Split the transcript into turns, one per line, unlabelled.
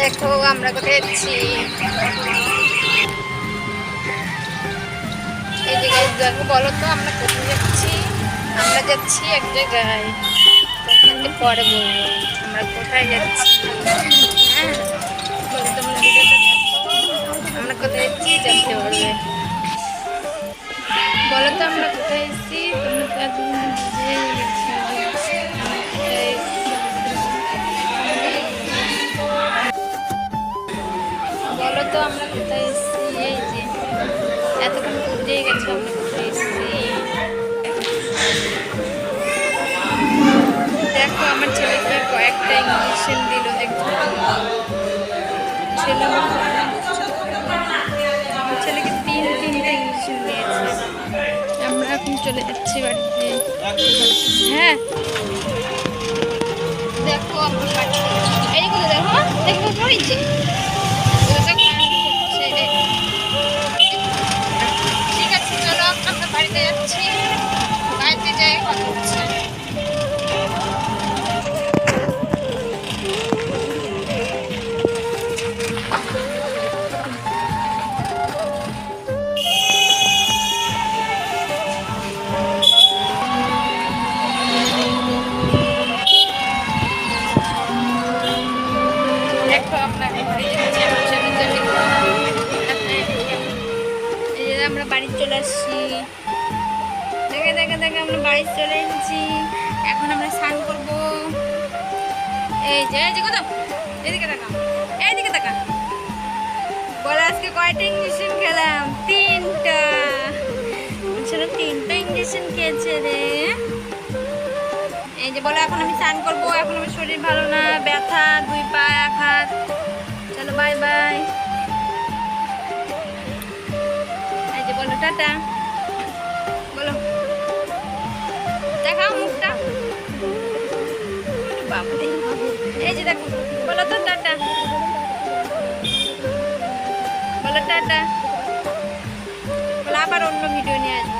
দেখো, আমরা কোথায় যাচ্ছি? এই জায়গায় দেখো, বলো তো, আমরা কোথায় যাচ্ছি? আমরা যাচ্ছি এক জায়গায়। পরে বলব, আমরা কোথায় যাচ্ছি? হ্যাঁ তোমরা। আমরা কোথায় এসেছি? এই যে, এতক্ষণ বুঝেই গেছো আমরা কোথায় এসেছি? দেখো, আমার ছেলেকে কয়েকটা ইঞ্জেকশন দিল, দেখো। ছেলে আমার ছেলেকে তিন, তিনটা ইঞ্জেকশন দিয়েছে। আমরা এখন চলে যাচ্ছি বাড়িতে। হ্যাঁ। দেখো, আমার বাড়িতে এই করে দেখো দেখো যে আমরা বাড়ি চলে আসছি। দেখে দেখে দেখে, আমরা বাড়ি চলে এসেছি। এখন আমরা স্নান করব। এই যে এই যে কোথাও? এদিকে দেখা এইদিকে দেখা বলে, আজকে কয়টা ইঞ্জেকশন খেলাম? তিনটা। ছেলে তিনটা ইঞ্জেকশন খেয়েছে রে। এই যে, বলে, এখন আমি স্নান করব। এখন আমার শরীর ভালো না, ব্যথা, দুই পা, এক হাত। চলো বাই বাই টাটা। বলো। দেখাও মুখটা। বাবরে এই যে দেখো, বলো তো টাটা। বলো টাটা। বলো আবার অন্য ভিডিও নিয়ে আসব।